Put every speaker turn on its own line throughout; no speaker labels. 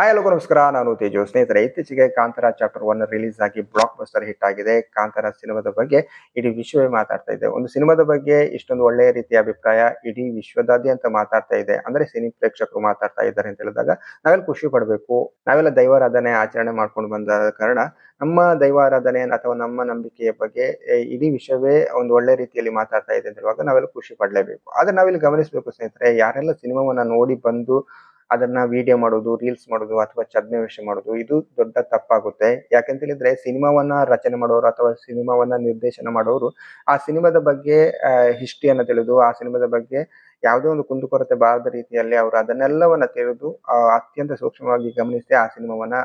Hi ಎಲ್ಲರಿಗೂ ನಮಸ್ಕಾರ. ನಾನು ತೇಜೋ. ಸ್ನೇಹಿತರೆ, ಇತ್ತೀಚೆಗೆ ಕಾಂತಾರ ಚಾಪ್ಟರ್ ಒನ್ ರಿಲೀಸ್ ಆಗಿ ಬ್ಲಾಕ್ ಬಸ್ಟರ್ ಹಿಟ್ ಆಗಿದೆ. ಕಾಂತಾರ ಸಿನಿಮಾದ ಬಗ್ಗೆ ಇಡೀ ವಿಶ್ವವೇ ಮಾತಾಡ್ತಾ ಇದೆ. ಒಂದು ಸಿನಿಮಾದ ಬಗ್ಗೆ ಇಷ್ಟೊಂದು ಒಳ್ಳೆಯ ರೀತಿಯ ಅಭಿಪ್ರಾಯ ಇಡೀ ವಿಶ್ವದಾದ್ಯಂತ ಮಾತಾಡ್ತಾ ಇದೆ. ಅಂದ್ರೆ ಸಿನಿ ಪ್ರೇಕ್ಷಕರು ಮಾತಾಡ್ತಾ ಇದ್ದಾರೆ ಅಂತ ಹೇಳಿದಾಗ ನಾವೆಲ್ಲ ಖುಷಿ ಪಡಬೇಕು. ನಾವೆಲ್ಲ ದೈವಾರಾಧನೆ ಆಚರಣೆ ಮಾಡ್ಕೊಂಡು ಬಂದ ಕಾರಣ ನಮ್ಮ ದೈವಾರಾಧನೆ ಅಥವಾ ನಮ್ಮ ನಂಬಿಕೆಯ ಬಗ್ಗೆ ಇಡೀ ವಿಷಯವೇ ಒಂದು ಒಳ್ಳೆ ರೀತಿಯಲ್ಲಿ ಮಾತಾಡ್ತಾ ಇದೆ ಅಂತ ಹೇಳುವಾಗ ನಾವೆಲ್ಲ ಖುಷಿ ಪಡಲೇಬೇಕು. ಆದ್ರೆ ನಾವಿಲ್ಲಿ ಗಮನಿಸಬೇಕು ಸ್ನೇಹಿತರೆ, ಯಾರೆಲ್ಲ ಸಿನಿಮಾವನ್ನ ನೋಡಿ ಬಂದು ಅದನ್ನ ವಿಡಿಯೋ ಮಾಡೋದು ರೀಲ್ಸ್ ಮಾಡೋದು ಅಥವಾ ಛದ್ಮವೇಷ ಮಾಡೋದು, ಇದು ದೊಡ್ಡ ತಪ್ಪಾಗುತ್ತೆ. ಯಾಕಂತ ಹೇಳಿದ್ರೆ ಸಿನಿಮಾವನ್ನ ರಚನೆ ಮಾಡೋರು ಅಥವಾ ಸಿನಿಮಾವನ್ನ ನಿರ್ದೇಶನ ಮಾಡೋರು ಆ ಸಿನಿಮಾದ ಬಗ್ಗೆ ಹಿಸ್ಟ್ರಿಯನ್ನ ತಿಳಿದು, ಆ ಸಿನಿಮಾದ ಬಗ್ಗೆ ಯಾವುದೇ ಒಂದು ಕುಂದುಕೊರತೆ ಬಾರದ ರೀತಿಯಲ್ಲಿ ಅವರು ಅದನ್ನೆಲ್ಲವನ್ನ ತಿಳಿದು ಅತ್ಯಂತ ಸೂಕ್ಷ್ಮವಾಗಿ ಗಮನಿಸಿ ಆ ಸಿನಿಮಾವನ್ನ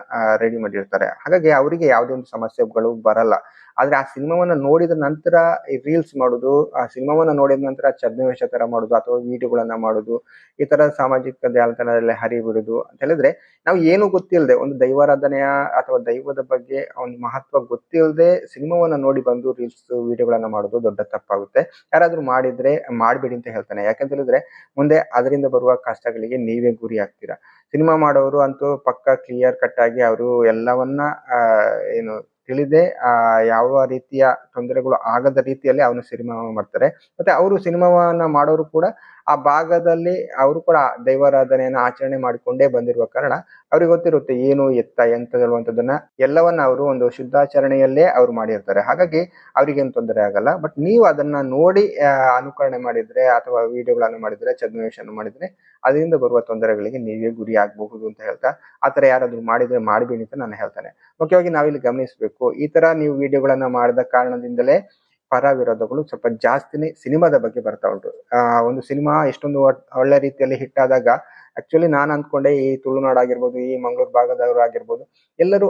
ರೆಡಿ ಮಾಡಿರ್ತಾರೆ. ಹಾಗಾಗಿ ಅವರಿಗೆ ಯಾವುದೇ ಒಂದು ಸಮಸ್ಯೆಗಳು ಬರಲ್ಲ. ಆದ್ರೆ ಆ ಸಿನಿಮಾವನ್ನ ನೋಡಿದ ನಂತರ ಈ ರೀಲ್ಸ್ ಮಾಡೋದು, ಆ ಸಿನಿಮಾವನ್ನ ನೋಡಿದ ನಂತರ ಛದ್ಮವೇಷ ತರ ಮಾಡೋದು ಅಥವಾ ವಿಡಿಯೋಗಳನ್ನ ಮಾಡೋದು, ಈ ತರ ಸಾಮಾಜಿಕ ಜಾಲತಾಣದಲ್ಲಿ ಹರಿಬಿಡುದು ಅಂತ ಹೇಳಿದ್ರೆ ನಾವು ಏನು ಗೊತ್ತಿಲ್ಲದೆ ಒಂದು ದೈವಾರಾಧನೆಯ ಅಥವಾ ದೈವದ ಬಗ್ಗೆ ಒಂದು ಮಹತ್ವ ಗೊತ್ತಿಲ್ಲದೆ ಸಿನಿಮಾವನ್ನ ನೋಡಿ ಬಂದು ರೀಲ್ಸ್ ವಿಡಿಯೋಗಳನ್ನ ಮಾಡೋದು ದೊಡ್ಡ ತಪ್ಪಾಗುತ್ತೆ. ಯಾರಾದ್ರೂ ಮಾಡಿದ್ರೆ, ಮಾಡ್ಬೇಡಿ ಅಂತ ಹೇಳ್ತಾನೆ. ಯಾಕಂತ ಹೇಳಿದ್ರೆ ಮುಂದೆ ಅದರಿಂದ ಬರುವ ಕಷ್ಟಗಳಿಗೆ ನೀವೇ ಗುರಿ ಆಗ್ತೀರಾ. ಸಿನಿಮಾ ಮಾಡೋರು ಅಂತೂ ಪಕ್ಕ ಕ್ಲಿಯರ್ ಕಟ್ ಆಗಿ ಅವರು ಎಲ್ಲವನ್ನ ಏನು ತಿಳಿದೆ, ಆ, ಯಾವ ರೀತಿಯ ತೊಂದರೆಗಳು ಆಗದ ರೀತಿಯಲ್ಲಿ ಅವನು ಸಿನಿಮಾವನ್ನು ಮಾಡ್ತಾರೆ. ಮತ್ತೆ ಅವರು ಸಿನಿಮಾವನ್ನ ಮಾಡೋರು ಕೂಡ ಆ ಭಾಗದಲ್ಲಿ ಅವರು ಕೂಡ ದೈವಾರಾಧನೆಯನ್ನ ಆಚರಣೆ ಮಾಡಿಕೊಂಡೇ ಬಂದಿರುವ ಕಾರಣ ಅವ್ರಿಗೆ ಗೊತ್ತಿರುತ್ತೆ ಏನು ಎತ್ತ ಎಂತ ಹೇಳುವಂಥದ್ದನ್ನ ಎಲ್ಲವನ್ನ ಅವರು ಒಂದು ಶುದ್ಧಾಚರಣೆಯಲ್ಲೇ ಅವ್ರು ಮಾಡಿರ್ತಾರೆ. ಹಾಗಾಗಿ ಅವ್ರಿಗೇನು ತೊಂದರೆ ಆಗಲ್ಲ. ಬಟ್ ನೀವು ಅದನ್ನ ನೋಡಿ ಅನುಕರಣೆ ಮಾಡಿದ್ರೆ ಅಥವಾ ವಿಡಿಯೋಗಳನ್ನು ಮಾಡಿದ್ರೆ ಛದ್ಮವೇಷನ ಮಾಡಿದ್ರೆ ಅದರಿಂದ ಬರುವ ತೊಂದರೆಗಳಿಗೆ ನೀವೇ ಗುರಿ ಆಗಬಹುದು ಅಂತ ಹೇಳ್ತಾ, ಆ ಥರ ಯಾರಾದ್ರೂ ಮಾಡಿದ್ರೆ ಮಾಡಬೇಡಿ ಅಂತ ನಾನು ಹೇಳ್ತಾನೆ. ಮುಖ್ಯವಾಗಿ ನಾವಿಲ್ಲಿ ಗಮನಿಸಬೇಕು, ಈ ತರ ನೀವು ವಿಡಿಯೋಗಳನ್ನ ಮಾಡಿದ ಕಾರಣದಿಂದಲೇ ಪರ ವಿರೋಧಗಳು ಸ್ವಲ್ಪ ಜಾಸ್ತಿನೇ ಸಿನಿಮಾದ ಬಗ್ಗೆ ಬರ್ತಾ ಉಂಟು. ಒಂದು ಸಿನಿಮಾ ಎಷ್ಟೊಂದು ಒಳ್ಳೆ ರೀತಿಯಲ್ಲಿ ಹಿಟ್ ಆದಾಗ ಆಕ್ಚುಲಿ ನಾನು ಅಂದ್ಕೊಂಡೆ ಈ ತುಳುನಾಡು ಆಗಿರ್ಬೋದು, ಈ ಮಂಗಳೂರು ಭಾಗದವರು ಆಗಿರ್ಬೋದು, ಎಲ್ಲರೂ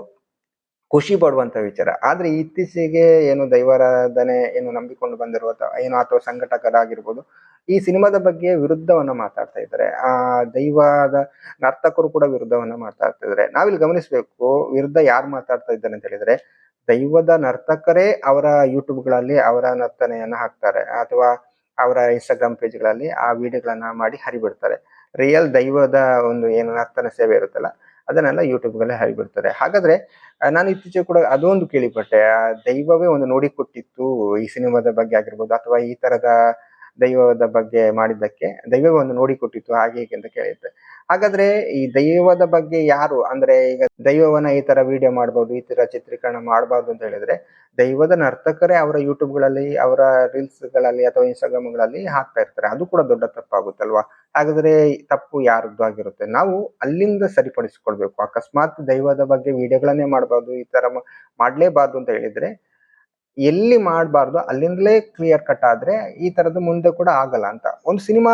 ಖುಷಿ ಪಡುವಂತ ವಿಚಾರ. ಆದ್ರೆ ಇತ್ತೀಚೆಗೆ ಏನು ದೈವಾರಾಧನೆ ಏನು ನಂಬಿಕೊಂಡು ಬಂದಿರುವ ಏನು ಅಥವಾ ಸಂಘಟಕರಾಗಿರ್ಬೋದು, ಈ ಸಿನಿಮಾದ ಬಗ್ಗೆ ವಿರುದ್ಧವನ್ನ ಮಾತಾಡ್ತಾ ಇದ್ದಾರೆ. ಆ ದೈವದ ನರ್ತಕರು ಕೂಡ ವಿರುದ್ಧವನ್ನ ಮಾತಾಡ್ತಾ ಇದ್ದಾರೆ. ನಾವಿಲ್ಲಿ ಗಮನಿಸಬೇಕು, ವಿರುದ್ಧ ಯಾರು ಮಾತಾಡ್ತಾ ಇದ್ದಾರೆ ಅಂತ ಹೇಳಿದ್ರೆ, ದೈವದ ನರ್ತಕರೇ ಅವರ ಯೂಟ್ಯೂಬ್ಗಳಲ್ಲಿ ಅವರ ನರ್ತನೆಯನ್ನ ಹಾಕ್ತಾರೆ. ಅಥವಾ ಅವರ ಇನ್ಸ್ಟಾಗ್ರಾಮ್ ಪೇಜ್ಗಳಲ್ಲಿ ಆ ವಿಡಿಯೋಗಳನ್ನ ಮಾಡಿ ಹರಿಬಿಡ್ತಾರೆ. ರಿಯಲ್ ದೈವದ ಒಂದು ಏನು ನರ್ತನ ಸೇವೆ ಇರುತ್ತಲ್ಲ ಅದನ್ನೆಲ್ಲ ಯೂಟ್ಯೂಬ್ಗಲ್ಲೇ ಹರಿಬಿಡ್ತಾರೆ ಹಾಗಾದ್ರೆ ನಾನು ಇತ್ತೀಚೆಗೆ ಕೂಡ ಅದೊಂದು ಕೇಳಿಪಟ್ಟೆ. ದೈವವೇ ಒಂದು ನೋಡಿ ಕೊಟ್ಟಿತ್ತು ಈ ಸಿನಿಮಾದ ಬಗ್ಗೆ ಆಗಿರ್ಬೋದು ಅಥವಾ ಈ ತರದ ದೈವದ ಬಗ್ಗೆ ಮಾಡಿದ್ದಕ್ಕೆ ದೈವವೇ ಒಂದು ನೋಡಿ ಕೊಟ್ಟಿತ್ತು ಹಾಗೆ ಹೀಗೆ ಅಂತ ಕೇಳಿದ್ದೆ. ಹಾಗಾದ್ರೆ ಈ ದೈವದ ಬಗ್ಗೆ ಯಾರು, ಅಂದ್ರೆ ಈಗ ದೈವವನ್ನ ಈ ತರ ವಿಡಿಯೋ ಮಾಡ್ಬೋದು, ಈ ತರ ಚಿತ್ರೀಕರಣ ಮಾಡಬಾರ್ದು ಅಂತ ಹೇಳಿದ್ರೆ ದೈವದ ನರ್ತಕರೇ ಅವರ ಯೂಟ್ಯೂಬ್ಗಳಲ್ಲಿ ಅವರ ರೀಲ್ಸ್ಗಳಲ್ಲಿ ಅಥವಾ ಇನ್ಸ್ಟಾಗ್ರಾಮ್ಗಳಲ್ಲಿ ಹಾಕ್ತಾ ಇರ್ತಾರೆ. ಅದು ಕೂಡ ದೊಡ್ಡ ತಪ್ಪಾಗುತ್ತಲ್ವಾ? ಹಾಗಾದ್ರೆ ತಪ್ಪು ಯಾರದ್ದು ಆಗಿರುತ್ತೆ? ನಾವು ಅಲ್ಲಿಂದ ಸರಿಪಡಿಸಿಕೊಳ್ಬೇಕು. ಅಕಸ್ಮಾತ್ ದೈವದ ಬಗ್ಗೆ ವಿಡಿಯೋಗಳನ್ನೇ ಮಾಡಬಾರ್ದು, ಈ ತರ ಮಾಡಲೇಬಾರ್ದು ಅಂತ ಹೇಳಿದ್ರೆ, ಎಲ್ಲಿ ಮಾಡಬಾರ್ದು, ಅಲ್ಲಿಂದಲೇ ಕ್ಲಿಯರ್ ಕಟ್ ಆದ್ರೆ ಈ ತರದ್ದು ಮುಂದೆ ಕೂಡ ಆಗಲ್ಲ ಅಂತ. ಒಂದು ಸಿನಿಮಾ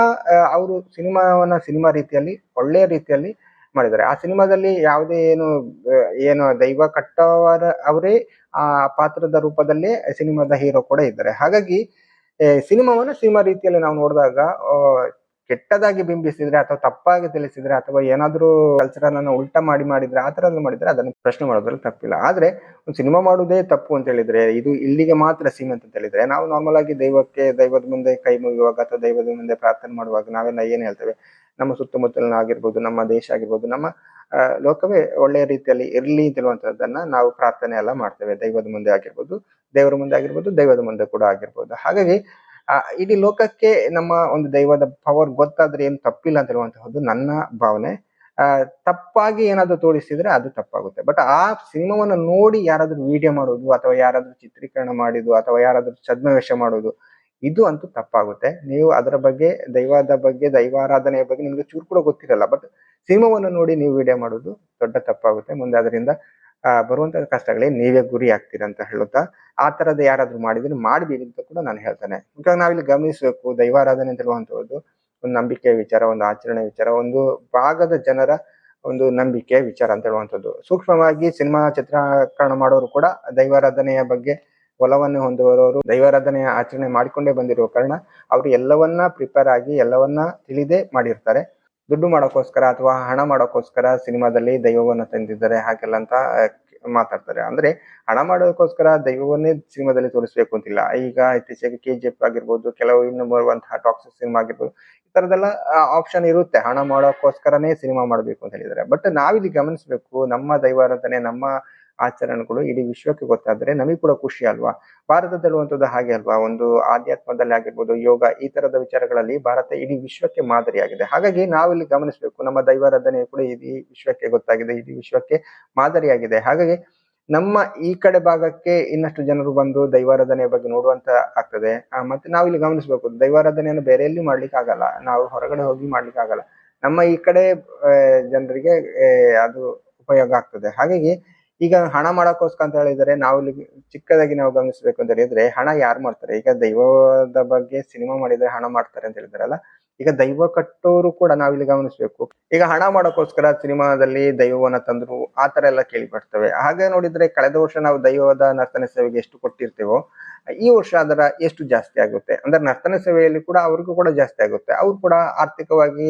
ಅವರು ಸಿನಿಮಾವನ್ನ ಸಿನಿಮಾ ರೀತಿಯಲ್ಲಿ, ಒಳ್ಳೆಯ ರೀತಿಯಲ್ಲಿ ಮಾಡಿದ್ದಾರೆ. ಆ ಸಿನಿಮಾದಲ್ಲಿ ಯಾವುದೇ ಏನು ಏನು ದೈವ ಕಟ್ಟವರ, ಅವರೇ ಆ ಪಾತ್ರದ ರೂಪದಲ್ಲೇ ಸಿನಿಮಾದ ಹೀರೋ ಕೂಡ ಇದ್ದಾರೆ. ಹಾಗಾಗಿ ಸಿನಿಮಾವನ್ನ ಸಿನಿಮಾ ರೀತಿಯಲ್ಲಿ ನಾವು ನೋಡಿದಾಗ ಕೆಟ್ಟದಾಗಿ ಬಿಂಬಿಸಿದ್ರೆ ಅಥವಾ ತಪ್ಪಾಗಿ ತಿಳಿಸಿದ್ರೆ ಅಥವಾ ಏನಾದರೂ ಕಲ್ಚರ್ ಅನ್ನ ಉಲ್ಟಾ ಮಾಡಿ ಮಾಡಿದ್ರೆ, ಆ ತರ ಮಾಡಿದ್ರೆ ಅದನ್ನು ಪ್ರಶ್ನೆ ಮಾಡೋದ್ರಲ್ಲಿ ತಪ್ಪಿಲ್ಲ. ಆದ್ರೆ ಒಂದು ಸಿನಿಮಾ ಮಾಡೋದೇ ತಪ್ಪು ಅಂತ ಹೇಳಿದ್ರೆ, ಇದು ಇಲ್ಲಿಗೆ ಮಾತ್ರ ಸೀಮಿತ ಅಂತ ಹೇಳಿದ್ರೆ, ನಾವು ನಾರ್ಮಲ್ ಆಗಿ ದೈವಕ್ಕೆ, ದೈವದ ಮುಂದೆ ಕೈ ಮುಗಿಯುವಾಗ ಅಥವಾ ದೈವದ ಮುಂದೆ ಪ್ರಾರ್ಥನೆ ಮಾಡುವಾಗ ನಾವೆಲ್ಲ ಏನ್ ಹೇಳ್ತೇವೆ? ನಮ್ಮ ಸುತ್ತಮುತ್ತಲಿನ ಆಗಿರ್ಬೋದು, ನಮ್ಮ ದೇಶ ಆಗಿರ್ಬೋದು, ನಮ್ಮ ಲೋಕವೇ ಒಳ್ಳೆಯ ರೀತಿಯಲ್ಲಿ ಇರಲಿ ಅಂತ ಹೇಳುವಂತದ್ದನ್ನ ನಾವು ಪ್ರಾರ್ಥನೆ ಎಲ್ಲ ಮಾಡ್ತೇವೆ. ದೈವದ ಮುಂದೆ ಆಗಿರ್ಬೋದು, ದೇವರ ಮುಂದೆ ಆಗಿರ್ಬೋದು, ದೈವದ ಮುಂದೆ ಕೂಡ ಆಗಿರ್ಬೋದು. ಹಾಗಾಗಿ ಇಡೀ ಲೋಕಕ್ಕೆ ನಮ್ಮ ಒಂದು ದೈವದ ಪವರ್ ಗೊತ್ತಾದ್ರೆ ಏನು ತಪ್ಪಿಲ್ಲ ಅಂತ ಹೇಳುವಂತಹದ್ದು ನನ್ನ ಭಾವನೆ. ತಪ್ಪಾಗಿ ಏನಾದ್ರು ತೋರಿಸಿದ್ರೆ ಅದು ತಪ್ಪಾಗುತ್ತೆ. ಬಟ್ ಆ ಸಿನಿಮಾವನ್ನು ನೋಡಿ ಯಾರಾದ್ರೂ ವಿಡಿಯೋ ಮಾಡೋದು ಅಥವಾ ಯಾರಾದ್ರೂ ಚಿತ್ರೀಕರಣ ಮಾಡಿದ್ದು ಅಥವಾ ಯಾರಾದ್ರೂ ಛದ್ಮವೇಷ ಮಾಡೋದು ಇದು ಅಂತೂ ತಪ್ಪಾಗುತ್ತೆ. ನೀವು ಅದರ ಬಗ್ಗೆ, ದೈವದ ಬಗ್ಗೆ, ದೈವಾರಾಧನೆಯ ಬಗ್ಗೆ ನಿಮ್ಗೆ ಚೂರು ಕೂಡ ಗೊತ್ತಿರಲ್ಲ. ಬಟ್ ಸಿನಿಮಾವನ್ನು ನೋಡಿ ನೀವು ವಿಡಿಯೋ ಮಾಡೋದು ದೊಡ್ಡ ತಪ್ಪಾಗುತ್ತೆ. ಮುಂದೆ ಅದರಿಂದ ಆ, ಬರುವಂತಹ ಕಷ್ಟಗಳೇ ನೀವೇ ಗುರಿ ಆಗ್ತೀರ ಅಂತ ಹೇಳುತ್ತಾ ಆ ತರದ ಯಾರಾದ್ರೂ ಮಾಡಿದ್ರೆ ಮಾಡಬೇಡಿ ಅಂತ ಕೂಡ ನಾನು ಹೇಳ್ತೇನೆ. ಮುಖ್ಯವಾಗಿ ನಾವಿಲ್ಲಿ ಗಮನಿಸಬೇಕು ದೈವಾರಾಧನೆ ಅಂತ ಹೇಳುವಂತದ್ದು ಒಂದು ನಂಬಿಕೆ ವಿಚಾರ ಒಂದು ಆಚರಣೆ ವಿಚಾರ ಒಂದು ಭಾಗದ ಜನರ ಒಂದು ನಂಬಿಕೆ ವಿಚಾರ ಅಂತ ಹೇಳುವಂಥದ್ದು ಸೂಕ್ಷ್ಮವಾಗಿ ಸಿನಿಮಾ ಚಿತ್ರೀಕರಣ ಮಾಡೋರು ಕೂಡ ದೈವಾರಾಧನೆಯ ಬಗ್ಗೆ ಒಲವನ್ನು ಹೊಂದುವವರು ದೈವಾರಾಧನೆಯ ಆಚರಣೆ ಮಾಡಿಕೊಂಡೇ ಬಂದಿರುವ ಕಾರಣ ಅವರು ಎಲ್ಲವನ್ನ ಪ್ರಿಪೇರ್ ಆಗಿ ಎಲ್ಲವನ್ನ ತಿಳಿದೇ ಮಾಡಿರ್ತಾರೆ. ದುಡ್ಡು ಮಾಡೋಕ್ಕೋಸ್ಕರ ಅಥವಾ ಹಣ ಮಾಡೋಕ್ಕೋಸ್ಕರ ಸಿನಿಮಾದಲ್ಲಿ ದೈವವನ್ನ ತಂದಿದ್ದಾರೆ, ಹಾಗೆಲ್ಲ ಅಂತ ಮಾತಾಡ್ತಾರೆ. ಅಂದ್ರೆ ಹಣ ಮಾಡೋದಕ್ಕೋಸ್ಕರ ದೈವವನ್ನೇ ಸಿನಿಮಾದಲ್ಲಿ ತೋರಿಸ್ಬೇಕು ಅಂತಿಲ್ಲ. ಈಗ ಇತ್ತೀಚೆಗೆ ಕೆ ಜಿ ಎಫ್ ಆಗಿರ್ಬೋದು, ಕೆಲವು ಇನ್ನು ಬರುವಂತಹ ಟಾಕ್ಸಿಕ್ ಸಿನಿಮಾ ಆಗಿರ್ಬೋದು, ಈ ತರದೆಲ್ಲ ಆಪ್ಷನ್ ಇರುತ್ತೆ. ಹಣ ಮಾಡೋಕ್ಕೋಸ್ಕರನೇ ಸಿನಿಮಾ ಮಾಡಬೇಕು ಅಂತ ಹೇಳಿದ್ದಾರೆ. ಬಟ್ ನಾವಿಲ್ಲಿ ಗಮನಿಸಬೇಕು, ನಮ್ಮ ದೈವಾರಾಧನೆ, ನಮ್ಮ ಆಚರಣೆಗಳು ಇಡೀ ವಿಶ್ವಕ್ಕೆ ಗೊತ್ತಾದ್ರೆ ನಮಗೆ ಕೂಡ ಖುಷಿ ಅಲ್ವಾ? ಭಾರತದಲ್ಲಿರುವಂಥದ್ದು ಹಾಗೆ ಅಲ್ವಾ? ಒಂದು ಆಧ್ಯಾತ್ಮದಲ್ಲಿ ಆಗಿರ್ಬೋದು, ಯೋಗ, ಈ ತರದ ವಿಚಾರಗಳಲ್ಲಿ ಭಾರತ ಇಡೀ ವಿಶ್ವಕ್ಕೆ ಮಾದರಿಯಾಗಿದೆ. ಹಾಗಾಗಿ ನಾವಿಲ್ಲಿ ಗಮನಿಸಬೇಕು, ನಮ್ಮ ದೈವಾರಾಧನೆ ಕೂಡ ಇಡೀ ವಿಶ್ವಕ್ಕೆ ಗೊತ್ತಾಗಿದೆ, ಇಡೀ ವಿಶ್ವಕ್ಕೆ ಮಾದರಿಯಾಗಿದೆ. ಹಾಗಾಗಿ ನಮ್ಮ ಈ ಕಡೆ ಭಾಗಕ್ಕೆ ಇನ್ನಷ್ಟು ಜನರು ಬಂದು ದೈವಾರಾಧನೆಯ ಬಗ್ಗೆ ನೋಡುವಂತ ಆಗ್ತದೆ. ಮತ್ತೆ ಮತ್ತೆ ನಾವಿಲ್ಲಿ ಗಮನಿಸಬೇಕು, ದೈವಾರಾಧನೆಯನ್ನು ಬೇರೆ ಎಲ್ಲಿ ಮಾಡ್ಲಿಕ್ಕೆ ಆಗಲ್ಲ. ನಾವು ಹೊರಗಡೆ ಹೋಗಿ ಮಾಡ್ಲಿಕ್ಕೆ ಆಗಲ್ಲ. ನಮ್ಮ ಈ ಕಡೆ ಜನರಿಗೆ ಅದು ಉಪಯೋಗ ಆಗ್ತದೆ. ಹಾಗಾಗಿ ಈಗ ಹಣ ಮಾಡೋಕ್ಕೋಸ್ಕರ ಅಂತ ಹೇಳಿದ್ರೆ ನಾವು ಇಲ್ಲಿ ಚಿಕ್ಕದಾಗಿ ನಾವು ಗಮನಿಸಬೇಕು ಅಂತ ಹೇಳಿದ್ರೆ ಹಣ ಯಾರು ಮಾಡ್ತಾರೆ? ಈಗ ದೈವದ ಬಗ್ಗೆ ಸಿನಿಮಾ ಮಾಡಿದ್ರೆ ಹಣ ಮಾಡ್ತಾರೆ ಅಂತ ಹೇಳಿದಾರಲ್ಲ, ಈಗ ದೈವ ಕಟ್ಟೋರು ಕೂಡ ನಾವಿಲ್ಲಿ ಗಮನಿಸಬೇಕು. ಈಗ ಹಣ ಮಾಡೋಕ್ಕೋಸ್ಕರ ಸಿನಿಮಾದಲ್ಲಿ ದೈವವನ್ನ ತಂದ್ರು ಆ ತರ ಎಲ್ಲ ಕೇಳಿ ಬರ್ತವೆ. ಹಾಗೆ ನೋಡಿದ್ರೆ ಕಳೆದ ವರ್ಷ ನಾವು ದೈವದ ನರ್ತನ ಸೇವೆಗೆ ಎಷ್ಟು ಕೊಟ್ಟಿರ್ತೇವೋ, ಈ ವರ್ಷ ಅದರ ಎಷ್ಟು ಜಾಸ್ತಿ ಆಗುತ್ತೆ? ಅಂದ್ರೆ ನರ್ತನ ಸೇವೆಯಲ್ಲಿ ಕೂಡ ಅವ್ರಿಗೂ ಕೂಡ ಜಾಸ್ತಿ ಆಗುತ್ತೆ. ಅವ್ರು ಕೂಡ ಆರ್ಥಿಕವಾಗಿ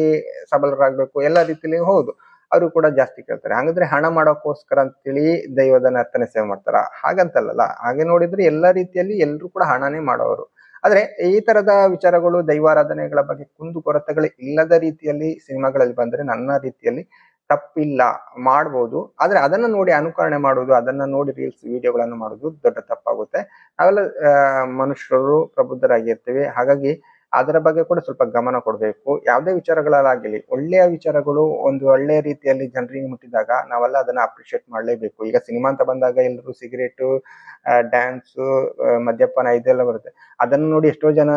ಸಬಲರಾಗಬೇಕು, ಎಲ್ಲ ರೀತಿಯಲ್ಲಿ ಹೌದು. ಅವರು ಕೂಡ ಜಾಸ್ತಿ ಕೇಳ್ತಾರೆ. ಹಾಗಾದ್ರೆ ಹಣ ಮಾಡೋಕ್ಕೋಸ್ಕರ ಅಂತೇಳಿ ದೈವದ ನರ್ತನೆ ಸೇವೆ ಮಾಡ್ತಾರ? ಹಾಗಂತಲ್ಲ ಹಾಗೆ ನೋಡಿದ್ರೆ ಎಲ್ಲ ರೀತಿಯಲ್ಲಿ ಎಲ್ಲರೂ ಕೂಡ ಹಣನೇ ಮಾಡೋರು ಆದ್ರೆ ಈ ತರದ ವಿಚಾರಗಳು ದೈವಾರಾಧನೆಗಳ ಬಗ್ಗೆ ಕುಂದು ಕೊರತೆಗಳು ಇಲ್ಲದ ರೀತಿಯಲ್ಲಿ ಸಿನಿಮಾಗಳಲ್ಲಿ ಬಂದ್ರೆ ನನ್ನ ರೀತಿಯಲ್ಲಿ ತಪ್ಪಿಲ್ಲ ಮಾಡ್ಬೋದು. ಆದ್ರೆ ಅದನ್ನ ನೋಡಿ ಅನುಕರಣೆ ಮಾಡುವುದು ಅದನ್ನ ನೋಡಿ ರೀಲ್ಸ್ ವಿಡಿಯೋಗಳನ್ನು ಮಾಡುವುದು ದೊಡ್ಡ ತಪ್ಪಾಗುತ್ತೆ. ನಾವೆಲ್ಲ ಆ, ಮನುಷ್ಯರು ಪ್ರಬುದ್ಧರಾಗಿರ್ತೀವಿ. ಹಾಗಾಗಿ ಅದರ ಬಗ್ಗೆ ಕೂಡ ಸ್ವಲ್ಪ ಗಮನ ಕೊಡಬೇಕು. ಯಾವುದೇ ವಿಚಾರಗಳಾಗಲಿ ಒಳ್ಳೆಯ ವಿಚಾರಗಳು ಒಂದು ಒಳ್ಳೆಯ ರೀತಿಯಲ್ಲಿ ಜನರಿಗೆ ಮುಟ್ಟಿದಾಗ ನಾವೆಲ್ಲ ಅದನ್ನ ಅಪ್ರಿಶಿಯೇಟ್ ಮಾಡಲೇಬೇಕು. ಈಗ ಸಿನಿಮಾ ಅಂತ ಬಂದಾಗ ಎಲ್ಲರೂ ಸಿಗರೇಟು ಡ್ಯಾನ್ಸು ಮದ್ಯಪಾನ ಇದೆಲ್ಲ ಬರುತ್ತೆ. ಅದನ್ನು ನೋಡಿ ಎಷ್ಟೋ ಜನ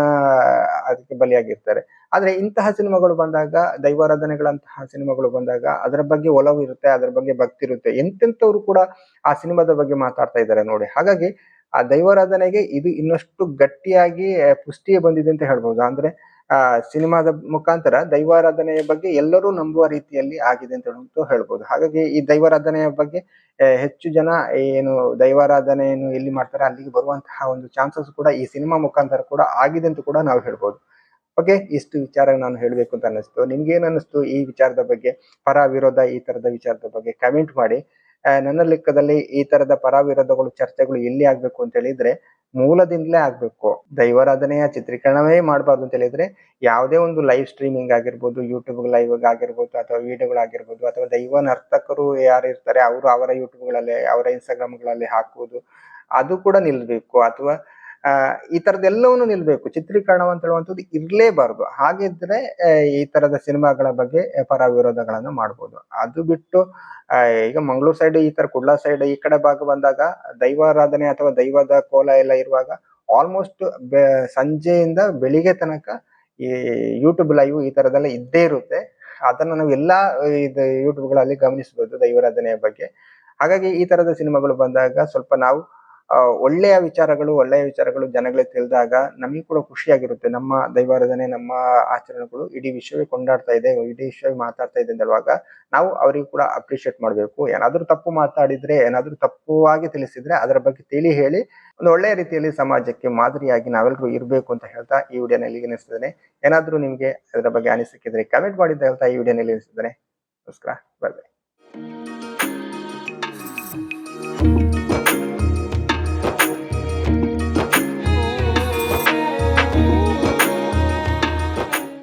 ಅದಕ್ಕೆ ಬಲಿಯಾಗಿರ್ತಾರೆ. ಆದರೆ ಇಂತಹ ಸಿನಿಮಾಗಳು ಬಂದಾಗ, ದೈವಾರಾಧನೆಗಳಂತಹ ಸಿನಿಮಾಗಳು ಬಂದಾಗ ಅದರ ಬಗ್ಗೆ ಒಲವು ಇರುತ್ತೆ, ಅದರ ಬಗ್ಗೆ ಭಕ್ತಿ ಇರುತ್ತೆ. ಎಂತೆಂಥವ್ರು ಕೂಡ ಆ ಸಿನಿಮಾದ ಬಗ್ಗೆ ಮಾತಾಡ್ತಾ ಇದ್ದಾರೆ ನೋಡಿ. ಹಾಗಾಗಿ ಆ ದೈವಾರಾಧನೆಗೆ ಇದು ಇನ್ನಷ್ಟು ಗಟ್ಟಿಯಾಗಿ ಪುಷ್ಟಿಯೇ ಬಂದಿದೆ ಅಂತ ಹೇಳ್ಬೋದು. ಅಂದ್ರೆ, ಆ, ಸಿನಿಮಾದ ಮುಖಾಂತರ ದೈವಾರಾಧನೆಯ ಬಗ್ಗೆ ಎಲ್ಲರೂ ನಂಬುವ ರೀತಿಯಲ್ಲಿ ಆಗಿದೆ ಅಂತ ಹೇಳ್ಬೋದು. ಹಾಗಾಗಿ ಈ ದೈವಾರಾಧನೆಯ ಬಗ್ಗೆ ಹೆಚ್ಚು ಜನ ಏನು ದೈವಾರಾಧನೆಯನ್ನು ಎಲ್ಲಿ ಮಾಡ್ತಾರೆ ಅಲ್ಲಿಗೆ ಬರುವಂತಹ ಒಂದು ಚಾನ್ಸಸ್ ಕೂಡ ಈ ಸಿನಿಮಾ ಮುಖಾಂತರ ಕೂಡ ಆಗಿದೆ ಅಂತ ಕೂಡ ನಾವು ಹೇಳ್ಬೋದು. ಓಕೆ, ಇಷ್ಟು ವಿಚಾರ ನಾನು ಹೇಳಬೇಕು ಅಂತ ಅನ್ನಿಸ್ತು. ನಿಮ್ಗೆ ಏನ್ ಅನ್ನಿಸ್ತು ಈ ವಿಚಾರದ ಬಗ್ಗೆ? ಪರ, ವಿರೋಧ ಈ ತರದ ವಿಚಾರದ ಬಗ್ಗೆ? ಕಮೆಂಟ್ ಮಾಡಿ. ನನ್ನ ಲೆಕ್ಕದಲ್ಲಿ ಈ ತರದ ಪರ ವಿರೋಧಗಳು ಚರ್ಚೆಗಳು ಎಲ್ಲಿ ಆಗ್ಬೇಕು ಅಂತ ಹೇಳಿದ್ರೆ ಮೂಲದಿಂದಲೇ ಆಗ್ಬೇಕು. ದೈವಾರಾಧನೆಯ ಚಿತ್ರೀಕರಣವೇ ಮಾಡಬಾರ್ದು ಅಂತ ಹೇಳಿದ್ರೆ ಯಾವುದೇ ಒಂದು ಲೈವ್ ಸ್ಟ್ರೀಮಿಂಗ್ ಆಗಿರ್ಬೋದು ಯೂಟ್ಯೂಬ್ ಲೈವ್ ಆಗಿರ್ಬೋದು ಅಥವಾ ವಿಡಿಯೋಗಳಾಗಿರ್ಬೋದು ಅಥವಾ ದೈವ ನರ್ತಕರು ಯಾರು ಇರ್ತಾರೆ, ಅವರು ಅವರ ಯೂಟ್ಯೂಬ್ಗಳಲ್ಲಿ ಅವರ ಇನ್ಸ್ಟಾಗ್ರಾಮ್ಗಳಲ್ಲಿ ಹಾಕುವುದು, ಅದು ಕೂಡ ನಿಲ್ಬೇಕು. ಅಥವಾ ಆ, ಈ ತರದ್ದೆಲ್ಲವನ್ನು ನಿಲ್ಬೇಕು. ಚಿತ್ರೀಕರಣ ಅಂತ ಹೇಳುವಂಥದ್ದು ಇರ್ಲೇಬಾರ್ದು. ಹಾಗಿದ್ರೆ ಈ ತರದ ಸಿನಿಮಾಗಳ ಬಗ್ಗೆ ಪರ ವಿರೋಧಗಳನ್ನು ಮಾಡ್ಬೋದು. ಅದು ಬಿಟ್ಟು ಈಗ ಮಂಗಳೂರು ಸೈಡ್ ಈ ತರ ಕುಡ್ಲಾ ಸೈಡ್ ಈ ಕಡೆ ಭಾಗ ಬಂದಾಗ ದೈವಾರಾಧನೆ ಅಥವಾ ದೈವದ ಕೋಲ ಎಲ್ಲ ಇರುವಾಗ ಆಲ್ಮೋಸ್ಟ್ ಸಂಜೆಯಿಂದ ಬೆಳಿಗ್ಗೆ ತನಕ ಈ ಯೂಟ್ಯೂಬ್ ಲೈವ್ ಈ ತರದೆಲ್ಲ ಇದ್ದೇ ಇರುತ್ತೆ. ಅದನ್ನ ನಾವು ಎಲ್ಲಾ ಇದು ಯೂಟ್ಯೂಬ್ಗಳಲ್ಲಿ ಗಮನಿಸಬಹುದು ದೈವಾರಾಧನೆಯ ಬಗ್ಗೆ. ಹಾಗಾಗಿ ಈ ತರದ ಸಿನಿಮಾಗಳು ಬಂದಾಗ ಸ್ವಲ್ಪ ನಾವು ಒಳ್ಳೆಯ ವಿಚಾರಗಳು ಒಳ್ಳೆಯ ವಿಚಾರಗಳು ಜನಗಳಿಗೆ ತಿಳಿದಾಗ ನಮಗೆ ಕೂಡ ಖುಷಿಯಾಗಿರುತ್ತೆ. ನಮ್ಮ ದೈವಾರಾಧನೆ, ನಮ್ಮ ಆಚರಣೆಗಳು ಇಡೀ ವಿಶ್ವವೇ ಕೊಂಡಾಡ್ತಾ ಇದೆ, ಇಡೀ ವಿಶ್ವವೇ ಮಾತಾಡ್ತಾ ಇದೆ ಅಂದಲ್ವಾಗ ನಾವು ಅವರಿಗೂ ಕೂಡ ಅಪ್ರಿಷಿಯೇಟ್ ಮಾಡಬೇಕು. ಏನಾದರೂ ತಪ್ಪು ಮಾತಾಡಿದ್ರೆ, ಏನಾದರೂ ತಪ್ಪುವಾಗಿ ತಿಳಿಸಿದ್ರೆ ಅದರ ಬಗ್ಗೆ ತಿಳಿ ಹೇಳಿ, ಒಂದು ಒಳ್ಳೆಯ ರೀತಿಯಲ್ಲಿ ಸಮಾಜಕ್ಕೆ ಮಾದರಿಯಾಗಿ ನಾವೆಲ್ಲರೂ ಇರಬೇಕು ಅಂತ ಹೇಳ್ತಾ ಈ ವಿಡಿಯೋನಲ್ಲಿ ನಿಲ್ಲಿಸಿದ್ದೇನೆ ಏನಾದರೂ ನಿಮಗೆ ಅದರ ಬಗ್ಗೆ ಅನಿಸಿಕಿದ್ರೆ ಕಮೆಂಟ್ ಮಾಡಿದ್ದ ಹೇಳ್ತಾ ಈ ವಿಡಿಯೋನಲ್ಲಿ ನಿಲ್ಲಿಸಿದ್ದೇನೆ ನಮಸ್ಕಾರ.